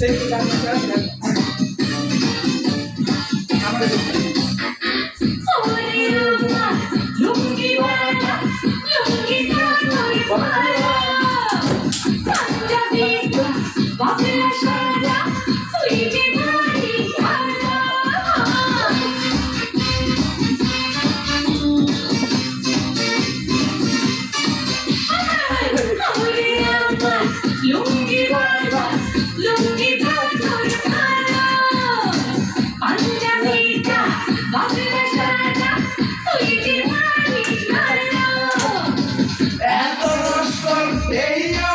সেই আমরা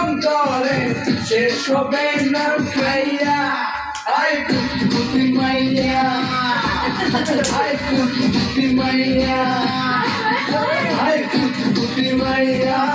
মন করে শেষ হবে না খাইয়া, আই পুতি মাইয়া। আই পুতি মাইয়া। আই পুতি মাইয়া।